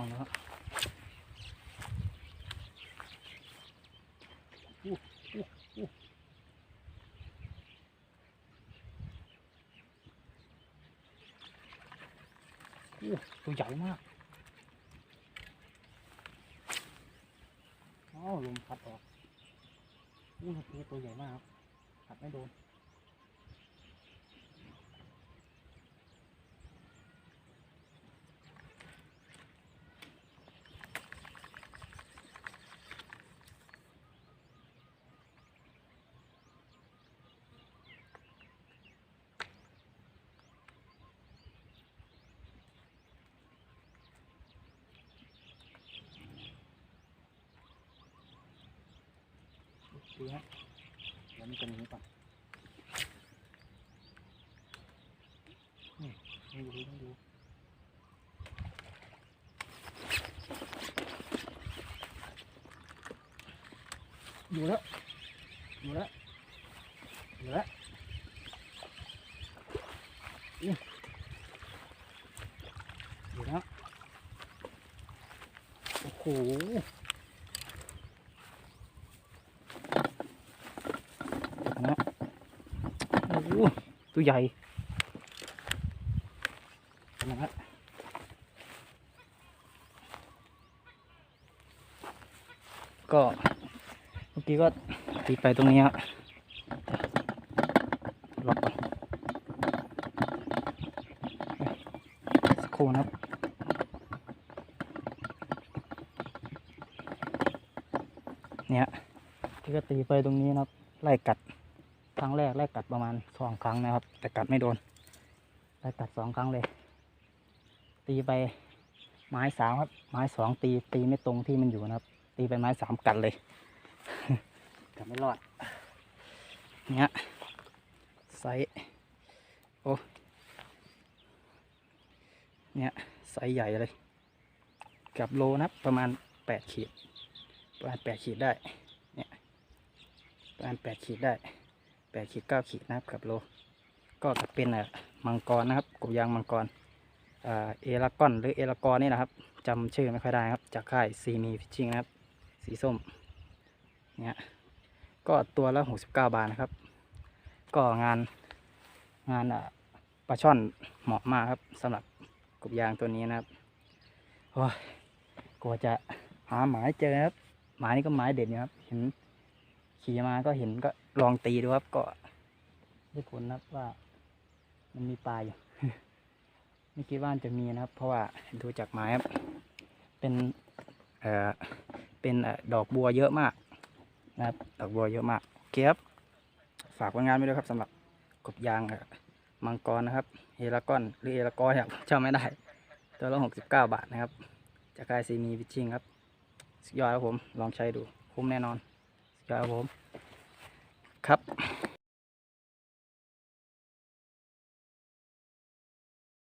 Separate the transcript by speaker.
Speaker 1: เอาแล้วอู้อู้อู้อู้ตัวใหญ่มากอ้าวลมพัดออกอู้ตัวตัวใหญ่มากครับพัดไม่โดน ดูฮะเดี๋ยวมันจะหนีก่อนนี่ต้องดูองดูดูแล้วดูแล้วดูแล้วนี่ดูแล้ว โอ้โห นะ โอ้ตัวใหญ่นะฮะก็เมื่อกี้ก็ตีไปตรงนี้ฮะล็อกก่นสักครู่นะครับเนี่ยที่ก็ตีไปตรงนี้นะครับ ไล่กัด ครั้งแรกไล่กัดประมาณสองครั้งนะครับ แต่กัดไม่โดนไล่กัดสองครั้งเลย ตีไปไม้สามครับ ไม้สองตีตีไม่ตรงที่มันอยู่นะครับ ตีไปไม้สามกัดเลยกัดไม่รอดเนี่ยไซส์โอ้เนี่ยไซส์ใหญ่เลยกับโลนะประมาณแปดขีดประมาณแปดขีดได้เนี่ยประมาณแปดขีดได้ แปดขีดเก้าขีดนะครับกับโล ก็จะเป็นอะมังกรนะครับกบยางมังกรเอลากอนหรือเอลากอนนี่นะครับจำชื่อไม่ค่อยได้ครับ จากค่ายซีมีฟิชชิงนะครับ สีส้มเนี่ยก็ตัวละหกสิบเก้าบาทนะครับ ก็งานงานอะปลาช่อนเหมาะมากครับสำหรับกบยางตัวนี้นะครับโอ้ยกว่าจะหาหมายเจอครับ หมายนี่ก็หมายเด็ดอยู่ครับ เห็นขี่มาก็เห็นก็ ลองตีดูครับ ก็ได้ผลนะครับว่า มันมีปลาอยู่ไม่คิดว่าจะมีนะครับ เพราะว่าดูจากไม้ครับ เป็นเอ่อเป็นดอกบัวเยอะมาก นะครับ ดอกบัวเยอะมากเคครับฝากผลงานไว้ด้วยครับสำหรับกบยางมังกรนะครับเอลากอนหรือเอลากอนครับจำไม่ได้ ตัวละหกสิบเก้าบาทนะครับจากกายซีมีวิชิงครับสุดยอดครับผมลองใช้ดู คุ้มแน่นอนสุดยอดครับผม ครับ